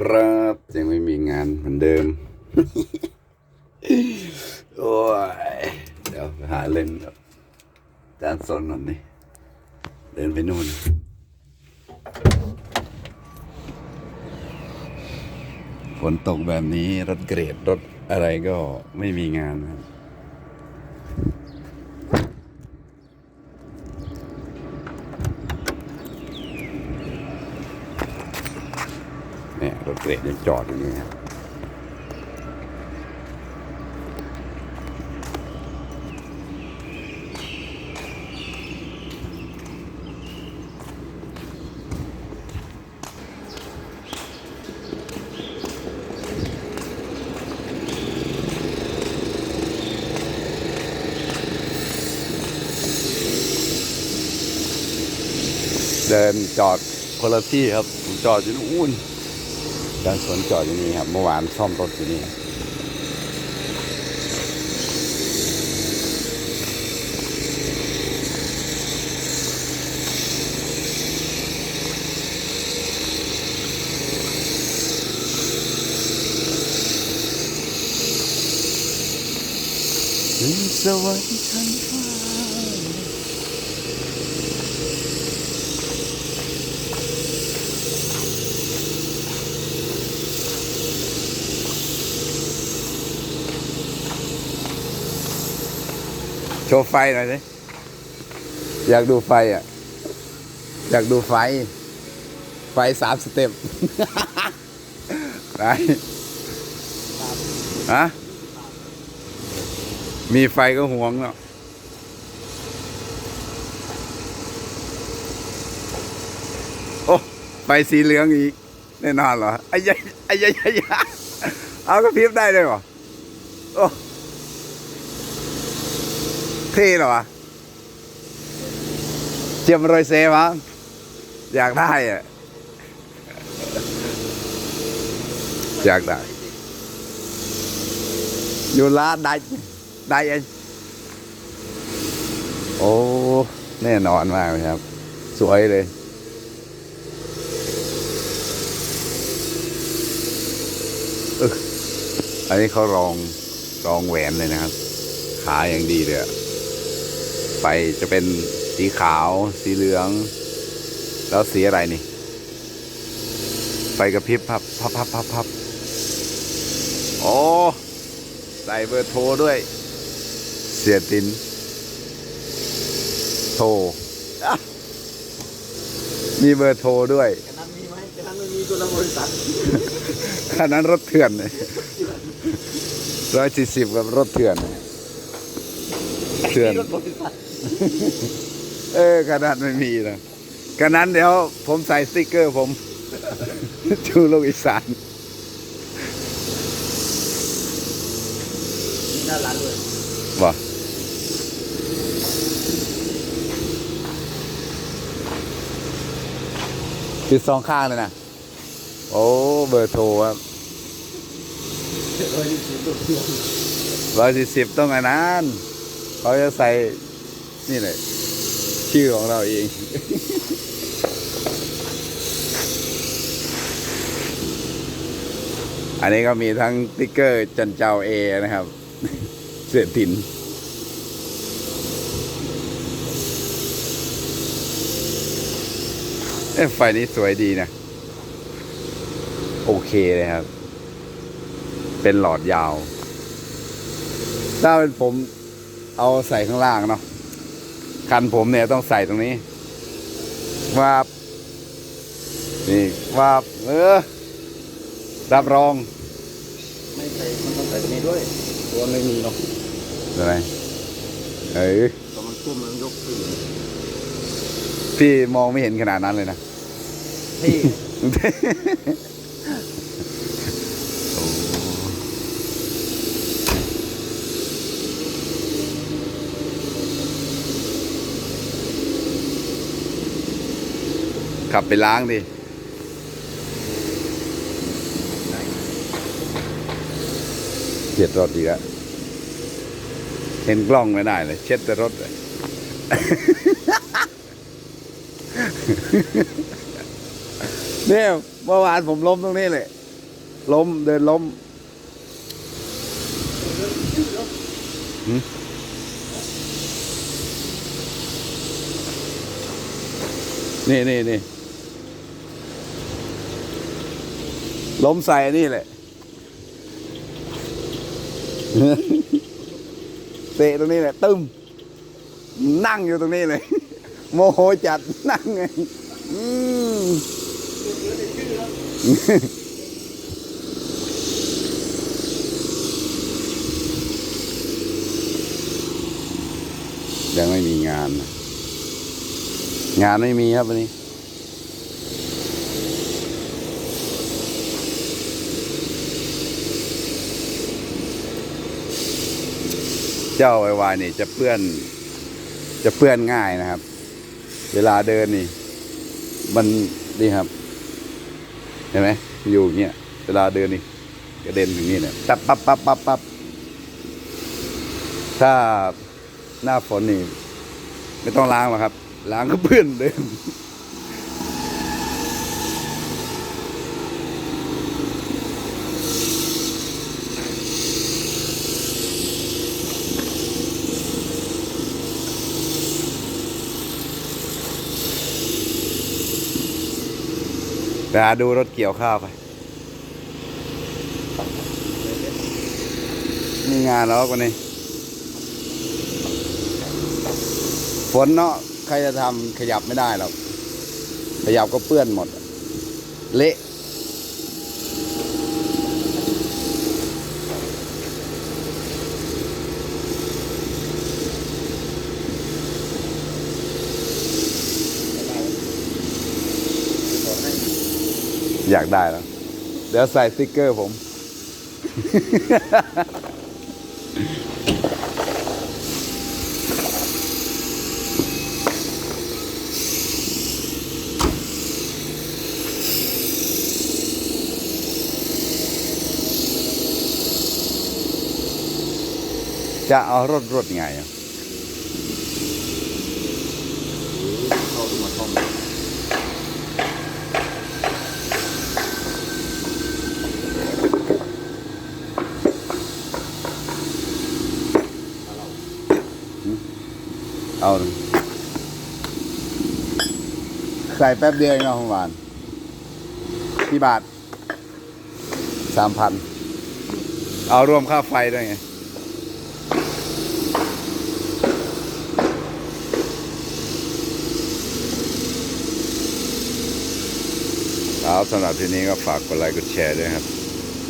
ครับยังไม่มีงานเหมือนเดิม โอ้ย เดี๋ยวไปหาเล่นครับจานสนหน่อยนี่เดินไปนู่นฝนตกแบบนี้รถเกรดรถอะไรก็ไม่มีงานนะครับ เนี่ยรถเกรดยังจอดอยู่นี่ครับเดินจอดคนละที่ครับผมจอดอยู่นู่น ด้านสวนจอดอยู่นี่ครับ เมื่อวานซ่อมรถอยู่นี่สวัสดีท่าน ว์ไฟหน่อยสิอยากดูไฟอะ อยากดูไฟ ไฟสามสเต็ปได้ฮะมีไฟก็ห่วงเนาะโอ้ไฟสีเหลืองอีกแน่นอนเหรอไอ้ยัยไอ้ยัยไอ้ยัยเอาก็พริบได้เลยเหรอโอ้ เท่เหรอวะเจียมรอยเซมังอยากได้อะอยากได้อยู่ร้าได้ได้เองโอ้ แน่นอนมากเลยครับ สวยเลยอออันนี้เขารองรองแหวนเลยนะครับ ขาอย่างดีเลยอะ ไฟจะเป็นสีขาว สีเหลือง แล้วสีอะไรนี่ ไฟกระพริบพับพับพับพับพับโอ้ใส่เบอร์โทรด้วย เสียติน โทรมีเบอร์โทรด้วยแค่นั้นมีไหมแค่นั้นม่มีตัวละบริษัทคันนั้นรถเถื่อนร้อยสี่สิบกับรถเถื่อนเถื่อนรถบริษัท เออขนาดไม่มีนะขนาดเดี๋ยวผมใส่สติกเกอร์ผม ชูโลกอีสานมีด้านหลังด้วยบ่ติดสองข้างเลยนะ โอ้ เบอร์โทรครับร้อยยี่สิบตัวเดียวร้อยสี่สิบต้องอันนั้นเขาจะใส่ นี่เลยชื่อของเราเอง อันนี้ก็มีทั้งติ๊กเกอร์จันเจ้าเอนะครับ เสือตินไฟนี้สวยดีนะ โอเคเลยครับ เป็นหลอดยาว ถ้าเป็นผมเอาใส่ข้างล่างเนาะ คันผมเนี่ยต้องใส่ตรงนี้ว่าบนี่ว่าบเออรับรอง ไม่ใส่มันต้องใส่ตัวนี้ด้วย ตัวไม่มีหรอกอะไรเอ้ยตอนมันทุ่มมันยกขึ้นพี่มองไม่เห็นขนาดนั้นเลยนะที่ ขับไปล้างดิเช็ดรถอีกแล้วเห็นกล้องไม่ได้เลยเช็ดแต่รถเลยเนี่ยเมื่อวานผมล้มตรงนี้เลยล้มเดินล้มหืมนี่นี่นี่ ล้มใส่นี่แหละ เตะตรงนี้แหละ ตึมนั่งอยู่ตรงนี้เลย โมโหจัดนั่งไงยังไม่มีงาน งานไม่มีครับวันนี้ เจ้าไอวายนี่จะเปื้อน จะเปื้อนง่ายนะครับ เวลาเดินนี่ มันนี่ครับ เห็นไหมอยู่อย่างเงี้ยเวลาเดินนี่กระเด็นอย่างนี้เนี่ยตับปั๊บปั๊บปั๊บปั๊บถ้าหน้าฝนนี่ ไม่ต้องล้างหรอกครับ ล้างก็เปื้อนเดิม ไปหาดูรถเกี่ยวข้าวไป มีงานแล้ววันนี้ ฝนเนาะ ใครจะทำขยับไม่ได้หรอก ขยับก็เปื้อนหมด เละ อยากได้แล้ว เดี๋ยวใส่สติ๊กเกอร์ผม จะเอารถรถไงอะ เอา ใส่แป๊บเดียวเองเนาะของหวานกี่บาทสามพัน เอารวมค่าไฟด้วยไงครับสำหรับที่นี้ก็ฝากกดไลค์กดแชร์ด้วยครับ